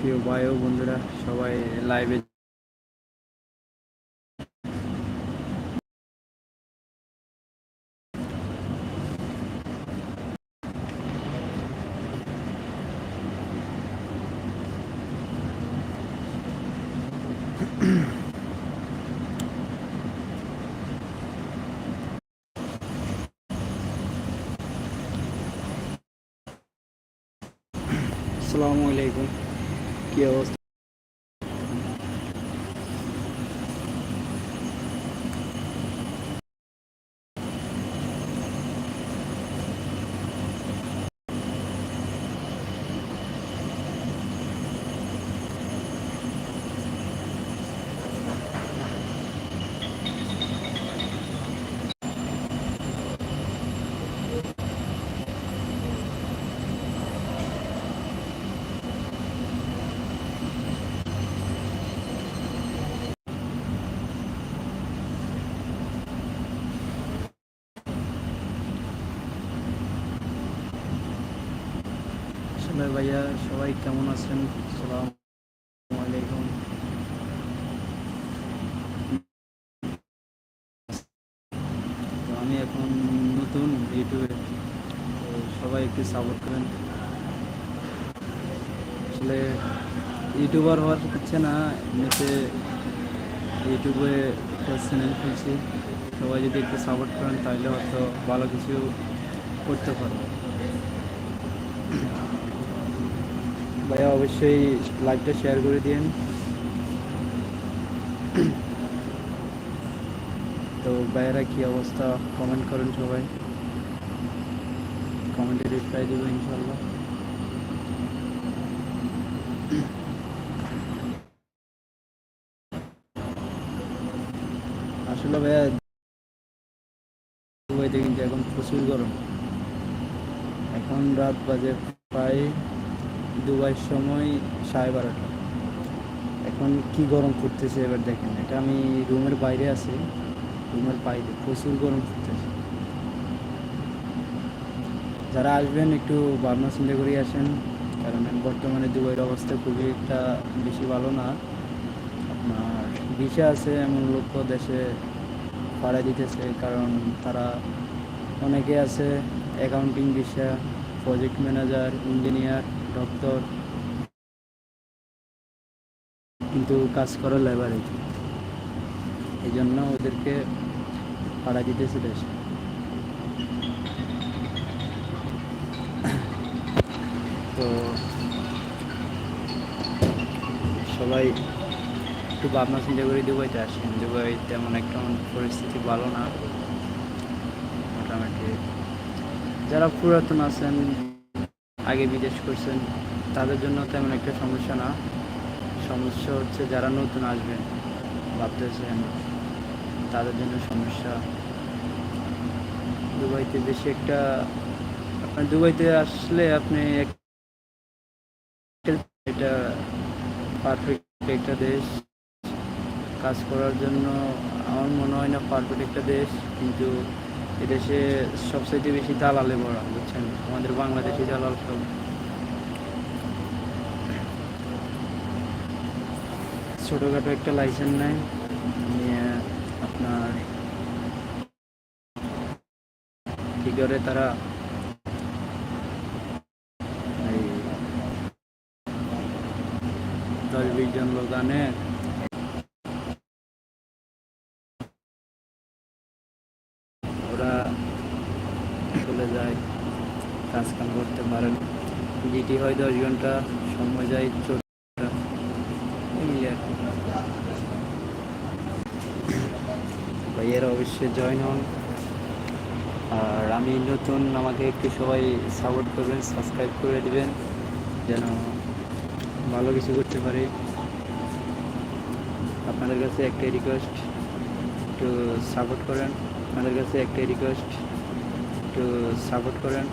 প্রিয় ভাই ও বন্ধুরা সবাই লাইভে আসসালামু আলাইকুম। কি অবস্থা আসলে ভাইয়া, সবাই কেমন আছেন? তো আমি এখন নতুন ইউটিউবে সবাই একটু সাপোর্ট করেন। আসলে ইউটিউবার হওয়ার হচ্ছে না, এমনিতে ইউটিউবে একটা চ্যানেল খুলছি। সবাই যদি একটু সাপোর্ট করেন, তাহলে হয়তো ভালো কিছু করতে পারব। ভাইয়া, অবশ্যই লাইভটা শেয়ার করে দিন তো ভাইয়েরা কি অবস্থা? কমেন্ট করেন সবাই। কমেন্টে রিপ্লাই দেবো ইনশাল্লাহ আসলে ভাইয়া কিন্তু এখন প্রচুর গরম। এখন রাত বাজে প্রায় দুবাইয়ের সময় সাড়ে বারোটা। এখন কি গরম করতেছে এবার দেখেন, এটা আমি রুমের বাইরে আছি, রুমের বাইরে প্রচুর গরম করতেছে যারা আসবেন একটু ভাবনা চিন্তা করে আসেন, কারণ বর্তমানে দুবাইয়ের অবস্থা খুবই একটা বেশি ভালো না। আপনার বিষয় আছে এমন লোক দেশে ভাড়া দিতেছে, কারণ তারা অনেকে আছে অ্যাকাউন্টিং বিষয় প্রজেক্ট ম্যানেজার ইঞ্জিনিয়ার ডক্টর। কিন্তু কাজ করে লেবার এই জন্য ওদেরকে ভাড়া দিতেছে দেশে তো সবাই একটু ভাবনা চিন্তা করে দুবাইতে আসেন। দুবাই তেমন একটা পরিস্থিতি ভালো না। মোটামুটি যারা পুরাতন আছেন আগে বিদেশ করছেন, তাদের জন্য তেমন একটা সমস্যা না। সমস্যা হচ্ছে যারা নতুন আসবেন, ভাবতেছেন তাদের জন্য সমস্যা। দুবাইতে বেশি একটা, আপনার দুবাইতে আসলে আপনি এটা পারফেক্ট একটা দেশ। কাজ করার জন্য আমার মনে হয় না পারফেক্ট একটা দেশ, কিন্তু এদেশে সবচাইতে বেশি দালালে ভরা, বুঝছেন? আমাদের বাংলাদেশি দালাল সব। ছোটোখাটো একটা লাইসেন্স নেয়, নিয়ে আপনার কি করে তারা এই দশ বিশ জন লোক আনে। ওরা চলে যায়। কাজ কাম করতে পারেন। ডিটি হয় দশ ঘণ্টা সময় যায় চোদ্দ। ভাইয়েরা অবশ্যই জয়েন হন। আর আমি নতুন, আমাকে একটু সবাই সাপোর্ট করবেন সাবস্ক্রাইব করে দিবেন, যেন ভালো কিছু করতে পারি। আপনাদের কাছে একটাই রিকোয়েস্ট একটু সাপোর্ট করেন। আপনাদের কাছে একটাই রিকোয়েস্ট একটু সাপোর্ট করেন।